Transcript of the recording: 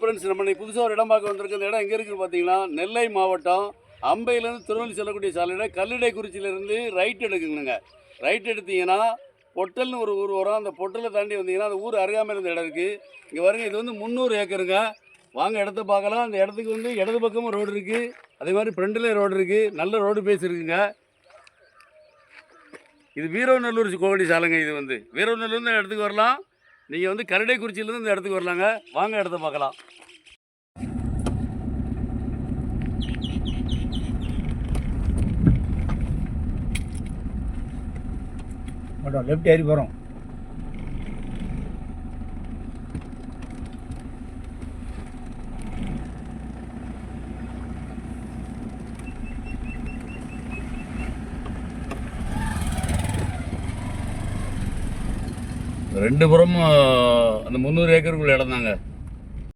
Friends நம்ம இன்னைக்கு புதுசாக ஒரு இடம் பார்க்க வந்திருக்க இந்த இடம் எங்கே இருக்குன்னு பார்த்தீங்கன்னா நெல்லை மாவட்டம். அம்பையிலேருந்து திருநெல்வேலி செல்லக்கூடிய சாலையில் கல்லிடைக்குறிச்சியிலேருந்து ரைட் எடுக்குங்க ரைட் எடுத்தீங்கன்னா பொட்டல்னு ஒரு ஊர் வரும். அந்த பொட்டலை தாண்டி வந்தீங்கன்னா அந்த ஊர் அருகாமல் இருந்த இடம் இருக்குது இங்கே வருங்க இது வந்து முந்நூறு ஏக்கருங்க. வாங்க இடத்த பார்க்கலாம். அந்த இடத்துக்கு வந்து இடது பக்கமும் ரோடு இருக்குது அதே மாதிரி ஃப்ரெண்டில் ரோடு இருக்குது நல்ல ரோடு பேஸ் இருக்குங்க. இது வீரநல்லூர் கோவடி சாலைங்க இது வந்து. வீரநல்லூர்னு இடத்துக்கு வரலாம். நீங்கள் வந்து கரடைக்குறிச்சியிலேருந்து இந்த இடத்துக்கு வரலாங்க. வாங்க இடத்த பார்க்கலாம். லெஃப்ட் ஏறி போகிறோம் ரெண்டு புறமும் அந்த முந்நூறு ஏக்கருக்குள்ள இடம் தாங்க.